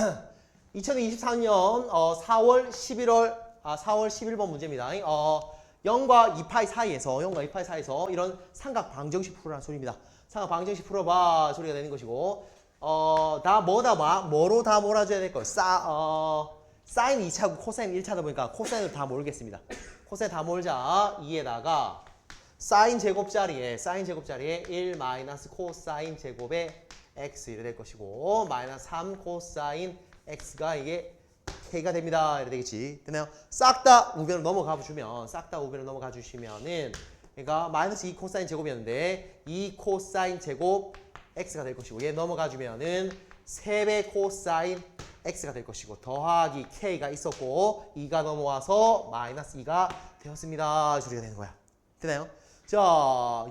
2024년 어, 4월 11월 아 4월 11번 문제입니다. 어 0과 2파이 사이에서 0과 2파이 사이에서 이런 삼각 방정식 풀어라는 소리입니다. 삼각 방정식 풀어봐 소리가 되는 것이고 어다 뭐다 뭐 뭐로 다 몰아줘야 될 거. 싸어 사인 2차고 코사인 1차다 보니까 코사인을 다 몰겠습니다. 코사인 다 몰자 2에다가 사인 제곱 자리에 사인 제곱 자리에 1 마이너스 코사인 제곱의 x 이래 될 것이고 마이너스 3 코사인 x가 이게 k가 됩니다. 이래 되겠지. 되나요? 싹 다 우변으로 넘어가 주면 싹 다 우변으로 넘어가 주시면은 그러니까 마이너스 2 코사인 제곱이었는데 2 코사인 제곱 x가 될 것이고 얘 넘어가 주면은 3배 코사인 x가 될 것이고 더하기 k가 있었고 2가 넘어와서 마이너스 2가 되었습니다. 소리가 되는 거야. 되나요? 자,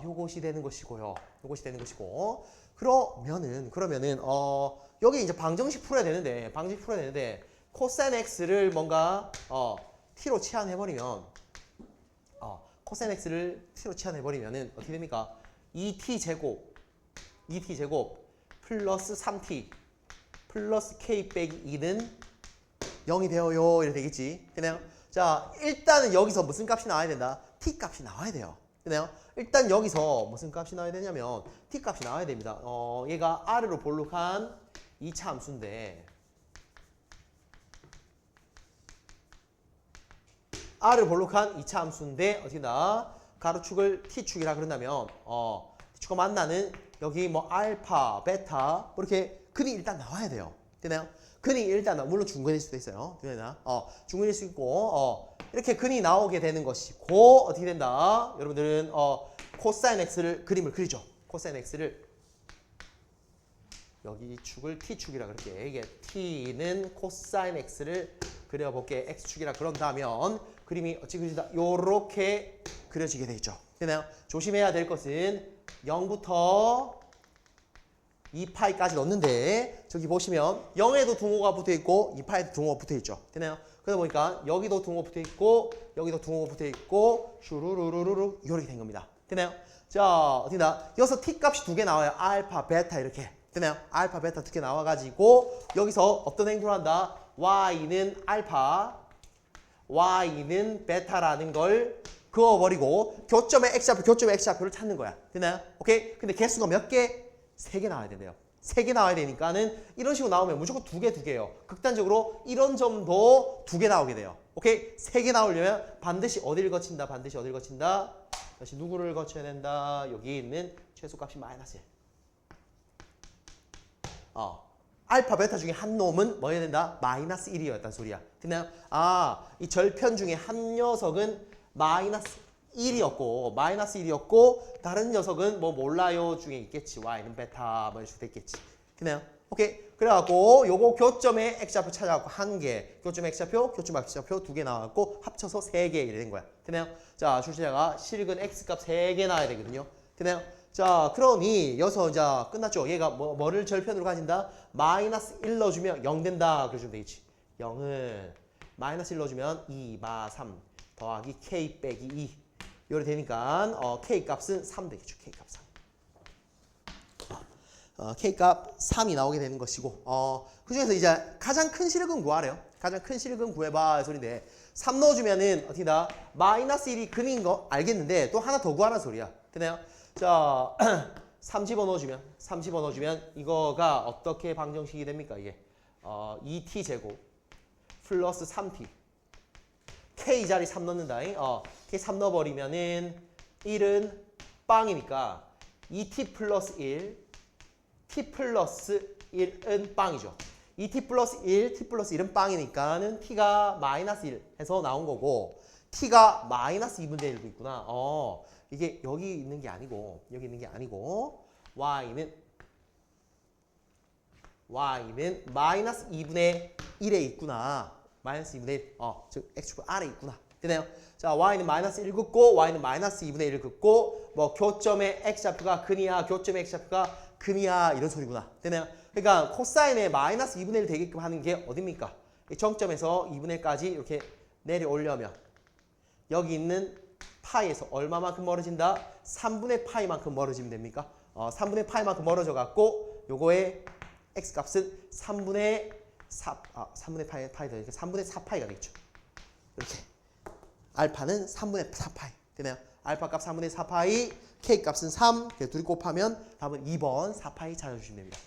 요것이 되는 것이고요. 요것이 되는 것이고. 그러면은 그러면은 어 여기 이제 방정식 풀어야 되는데 방정식 풀어야 되는데 코사인 x를 뭔가 어 t로 치환해 버리면 어 코사인 x를 t로 치환해 버리면은 어떻게 됩니까? 2t 제곱 2t 제곱 플러스 3t 플러스 k 빼기 2는 0이 되어요. 이렇게 되겠지. 되나요? 자, 일단은 여기서 무슨 값이 나와야 된다? t 값이 나와야 돼요. 되나요? 일단 여기서 무슨 값이 나와야 되냐면 t 값이 나와야 됩니다. 어, 얘가 r로 볼록한 2차 함수인데 r을 볼록한 2차 함수인데 어떻게 나 가로축을 t축이라 그런다면 어, t축과 만나는 여기 뭐 알파, 베타 뭐 이렇게 근이 일단 나와야 돼요. 되나요? 근이 일단 나- 물론 중근일 수도 있어요. 되나? 어, 중근일 수 있고 어, 이렇게 근이 나오게 되는 것이고 어떻게 된다? 여러분들은 어, 코사인 x를 그림을 그리죠. 코사인 x를 여기 축을 t축이라 그럴게. 이게 t는 코사인 x를 그려볼게. x축이라 그런다면 그림이 어찌 그려진다? 요렇게 그려지게 되죠. 되나요? 조심해야 될 것은 0부터 2파이까지 넣는데 저기 보시면 0에도 둥호가 붙어 있고 2파에도 둥호가 붙어 있죠. 되나요? 그러다 보니까 여기도 둥호 붙어 있고 여기도 둥호 붙어 있고 슈루루루루루 이렇게 된 겁니다. 되나요? 자, 어디다? 여기서 t 값이 두 개 나와요. 알파, 베타 이렇게. 되나요? 알파, 베타 두 개 나와 가지고 여기서 어떤 행동을 한다? y는 알파, y는 베타라는 걸 그어버리고 교점의 x좌표, 교점의 x좌표를 찾는 거야. 되나요? 오케이? 근데 개수가 몇 개? 세 개 나와야 된대요. 세 개 나와야 되니까는 이런 식으로 나오면 무조건 두 개, 두 개예요. 극단적으로 이런 점도 두 개 나오게 돼요. 오케이? 세 개 나오려면 반드시 어디를 거친다? 반드시 어디를 거친다? 다시 누구를 거쳐야 된다? 여기 있는 최소값이 마이너스 1. 어. 알파, 베타 중에 한 놈은 뭐 해야 된다? 마이너스 1이었단 소리야. 됐나요? 아, 이 절편 중에 한 녀석은 마이너스 1이었고, 마이너스 1이었고, 다른 녀석은 뭐 몰라요 중에 있겠지. y는 베타, 뭐 식으로 됐겠지. 됐나요? 오케이. 그래갖고, 요거 교점의 x좌표 찾아갖고 한 개, 교점 x좌표, 교점 x좌표 두 개 나왔고, 합쳐서 세 개 이래 된 거야. 됐나요? 자, 출제자가 실근 x값 세 개 나와야 되거든요. 됐나요? 자, 그러니 여기서 이제 끝났죠. 얘가 뭐, 뭐를 절편으로 가진다? 마이너스 1 넣어주면 0 된다. 그러시면 되겠지. 0은 마이너스 1 넣어주면 2, 마, 3 더하기 k 빼기 2 요래 되니까 어, k 값은 3 되겠죠. k 값 3. 어, k 값 3이 나오게 되는 것이고 어, 그 중에서 이제 가장 큰 실근 구하래요. 가장 큰 실근 구해봐 소리인데 3 넣어주면은 어떻게다 마이너스 1이 근인 거 알겠는데 또 하나 더 구하라는 소리야. 되나요? 자, 3 집어넣어주면 3 집어넣어주면 이거가 어떻게 방정식이 됩니까 이게 어, 2t 제곱 플러스 3t k 자리 3 넣는다. 어, k 3 넣어버리면은 1은 빵이니까 2t 플러스 1 t 플러스 1은 빵이죠. 2t 플러스 1, t 플러스 1은 빵이니까는 t가 마이너스 1 해서 나온 거고 t가 마이너스 2분의 1도 있구나. 어, 이게 여기 있는 게 아니고 여기 있는 게 아니고 y는 y는 마이너스 2분의 1에 있구나. 마이너스 2분의 1. 어, 즉 x축 아래 있구나. 되나요? 자, y는 마이너스 1 긋고 y는 마이너스 2분의 1을 긋고 뭐 교점의 x좌표가 근이야, 교점의 x좌표가 근이야 이런 소리구나. 되나요? 그러니까 코사인의 마이너스 2분의 1 되게끔 하는 게 어딥니까? 이 정점에서 2분의 1까지 이렇게 내려오려면 여기 있는 파이에서 얼마만큼 멀어진다? 3분의 파이만큼 멀어지면 됩니까? 어, 3분의 파이만큼 멀어져 갖고 요거의 x 값은 3분의 4, 아, 3분의 파이, 파이 되니까 3분의 4파이가 되겠죠. 이렇게 알파는 3분의 4파이 되나요? 알파 값 3분의 4파이, K 값은 3, 그래서 둘이 곱하면 답은 2번 4파이 찾아주시면 됩니다.